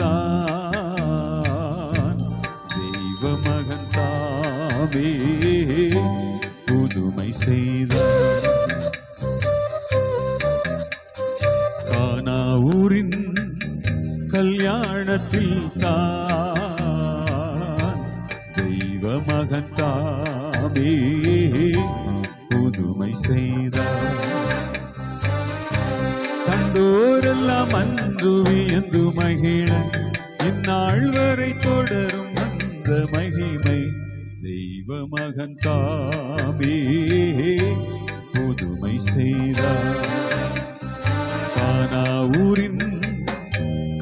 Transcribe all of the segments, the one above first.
தான். தெய்வ மகன் தாவே புதுமை செய்தார் கானாவூரின் கல்யாணத்தில் தான். தெய்வ மகன் தாமே புதுமை செய்தார் கண்டோரெல்லாம் அன்று வியந்து மகிழ மகன் தாமே புதுமை செய்தார். கானாவூரின்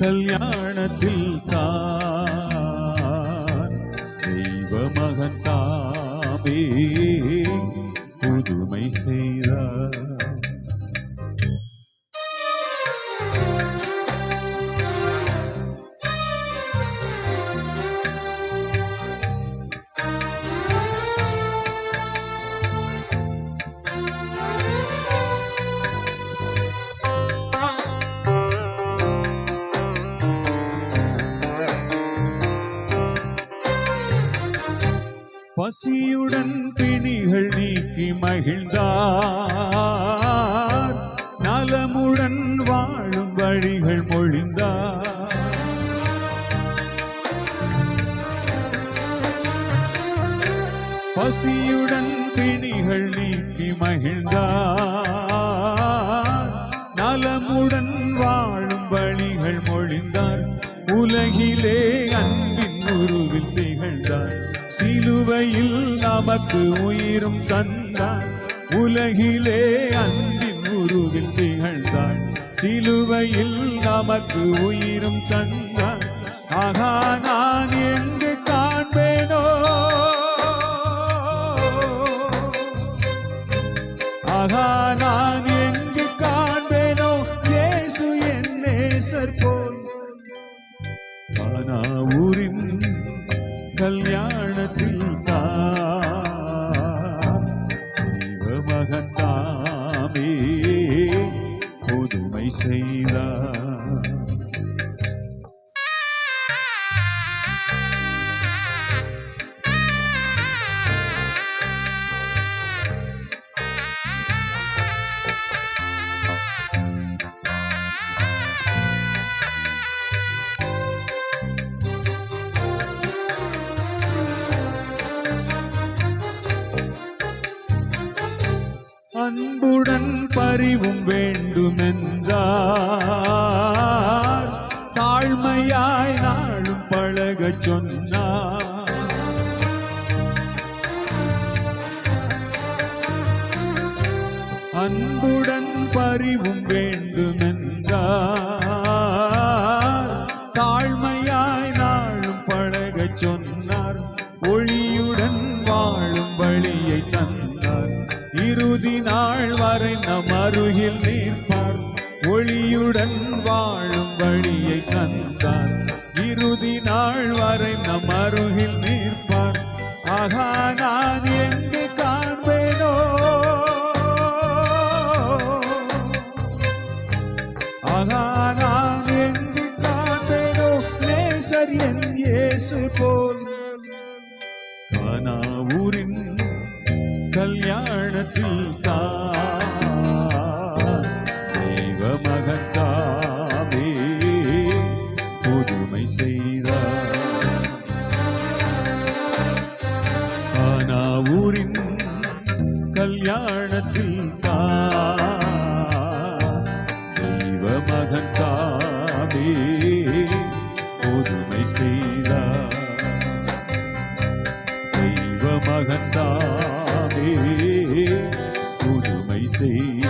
கல்யாணத்தில் தான் தெய்வ மகன் பசியுடன் பிணிகள் நீக்கி மகிழ்ந்தார். நலமுடன் வாழும் வழிகள் மொழிந்தார். பசியுடன் பிணிகள் நீக்கி மகிழ்ந்தார். நலமுடன் வாழும் வழிகள் மொழிந்தார். உலகிலே அன்பின் உருவில் திகழ்ந்தார் சிலுவையில் நமக்கு உயிரும் தந்தார் உலகிலே அன்பின் உருவில் திகழ்ந்தார் சிலுவையில் நமக்கு உயிரும் தந்தார் ஆகா நான் எங்கு செய்தார் அன்புடன் பரிவும் வேண்டுமென்ற பழகச் சொன்னார் அன்புடன் பரிவும் வேண்டுமென்றார். தாழ்மையாய் நாளும் பழக சொன்னார். ஒளியுடன் வாழும் வழியை தந்தார். இறுதி நாள் வரை நம் அருகில் நிற்பார். ஒளியுடன் வாழும் வழியை தந்தார். வாழ்வாரை நம் அருகில் நிற்பார். ஆகா நான் எங்கு காண்பேனோ? ஆகா நான் எங்கு காண்பேனோ? நேசர் என் இயேசு போல். கானா ஊரின் கல்யாணத்தில் ஊரின் கல்யாணத்தில் தெய்வ மகன் தாவே புதுமை செய்தார். தெய்வ மகன் தாவே புதுமை செய்தார்.